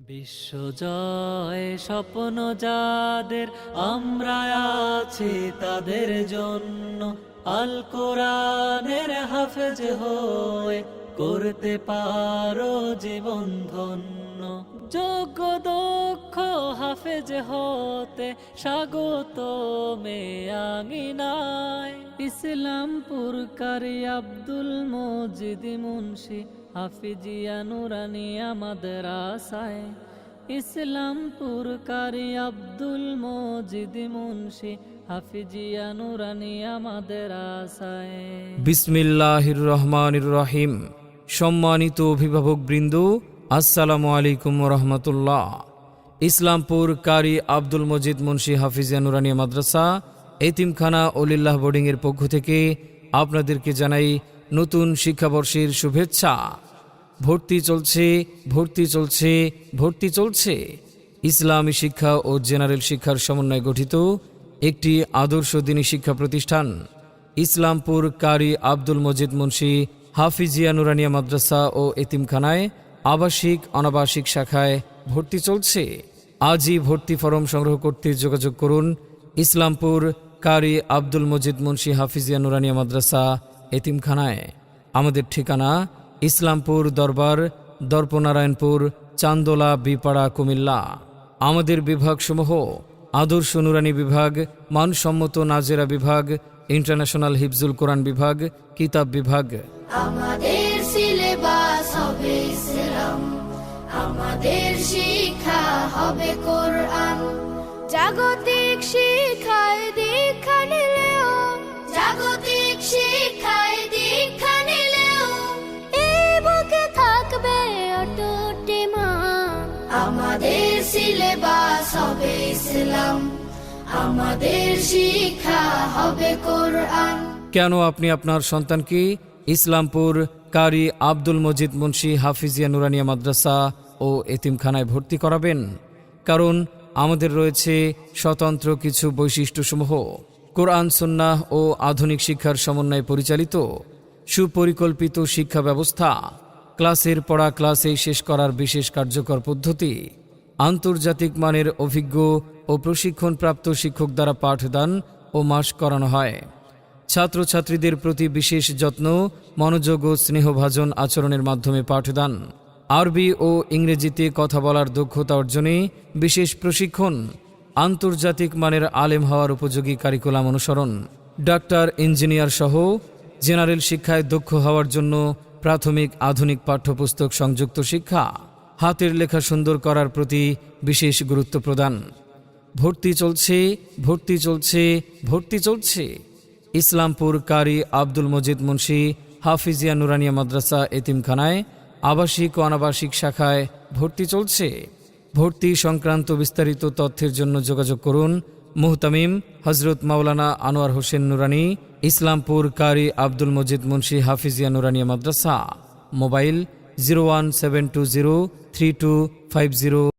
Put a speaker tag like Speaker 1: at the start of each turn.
Speaker 1: বিশ্বজয় স্বপ্ন যাদের আমরা আছি তাদের জন্য আল কোরআনের হাফেজ হয়ে করতে পারো জীবন হতে স্বাগত মেয়াঙিনায় ইসলামপুর কারি আব্দুল মজিদ মুন্সি হাফিজিয়া নুরানিয়া মাদ্রাসায় ইসলামপুর কারি আব্দুল মজিদ মুন্সি হাফিজিয়া নুরানিয়া মাদ্রাসায়
Speaker 2: বিসমিল্লাহির রহমানির রহিম সম্মানিত অভিভাবক বৃন্দ আসসালামু আলাইকুম রহমতুল্লাহ। ইসলামপুর কারি আব্দুল মজিদ মুন্সি হাফিজিয়া নুরানিয়া মাদ্রাসা, এতিমখানা অলিল্লাহ বোর্ডিংয়ের পক্ষ থেকে আপনাদেরকে জানাই নতুন শিক্ষাবর্ষের শুভেচ্ছা। ভর্তি চলছে ভর্তি চলছে ভর্তি চলছে। ইসলামী শিক্ষা ও জেনারেল শিক্ষার সমন্বয়ে গঠিত একটি আদর্শ দিনী শিক্ষা প্রতিষ্ঠান, ইসলামপুর কারি আব্দুল মজিদ মুন্সি হাফিজিয়া নুরানিয়া মাদ্রাসা ও এতিমখানায় আবাসিক অনাবাসিক শাখায় ভর্তি চলছে। আজই ভর্তি ফরম সংগ্রহ করতে যোগাযোগ করুন। ইসলামপুর, কারি আব্দুল মজিদ মুন্সি হাফিজিয়া নুরানিয়া মাদ্রাসা, এতিমখানায়। আমাদের ঠিকানা, ইসলামপুর দরবার, দর্পনারায়ণপুর, চান্দোলা, বিপাড়া, কুমিল্লা। আমাদের বিভাগসমূহ, আদর্শ নুরানি বিভাগ, মানসম্মত নাজেরা বিভাগ, ইন্টারন্যাশনাল হিফজুল কোরআন বিভাগ, কিতাব বিভাগ।
Speaker 3: আমাদের সিলেবাস হবে কোরআন জাগতিক দীক্ষা নিলেও, জাগতিক দীক্ষা নিলেও এই বুকে থাকবে অটুট। আমাদের সিলেবাস হবে ইসলাম, আমাদের শিক্ষা হবে কোরআন
Speaker 2: কেন আপনি আপনার সন্তানকে ইসলামপুর কারি আব্দুল মজিদ মুন্সি হাফিজিয়া নুরানিয়া মাদ্রাসা ও এতিমখানায় ভর্তি করাবেন কারণ আমাদের রয়েছে স্বতন্ত্র কিছু বৈশিষ্ট্যসমূহ। কোরআন, সুন্নাহ ও আধুনিক শিক্ষার সমন্বয়ে পরিচালিত সুপরিকল্পিত শিক্ষা ব্যবস্থা। ক্লাসের পড়া ক্লাসেই শেষ করার বিশেষ কার্যকর পদ্ধতি। আন্তর্জাতিক মানের অভিজ্ঞ ও প্রশিক্ষণপ্রাপ্ত শিক্ষক দ্বারা পাঠদান ও মাস করানো হয়। ছাত্রছাত্রীদের প্রতি বিশেষ যত্ন, মনোযোগ ও স্নেহভাজন আচরণের মাধ্যমে পাঠদান। আরবি ও ইংরেজিতে কথা বলার দক্ষতা অর্জনে বিশেষ প্রশিক্ষণ, আন্তর্জাতিক মানের আলেম হওয়ার উপযোগী কারিকুলাম অনুসরণ। ডাক্তার, ইঞ্জিনিয়ার সহ জেনারেল শিক্ষায় দক্ষ হওয়ার জন্য প্রাথমিক আধুনিক পাঠ্যপুস্তক সংযুক্ত শিক্ষা হাতের লেখা সুন্দর করার প্রতি বিশেষ গুরুত্ব প্রদান। ভর্তি চলছে ভর্তি চলছে ভর্তি চলছে। ইসলামপুর কারি আব্দুল মজিদ মুন্সি হাফিজিয়া নুরানিয়া মাদ্রাসা এতিমখানায় আবাসিক ও অনাবাসিক শাখায় ভর্তি চলছে। ভর্তি সংক্রান্ত বিস্তারিত তথ্যের জন্য যোগাযোগ করুন মুহতামিম হজরত Maulana Anwar Hossain Nurani, Islampur Qari Abdul Majid Munshi Hafizia Nurania Madrasa. Mobile zero one seven two zero three two five zero.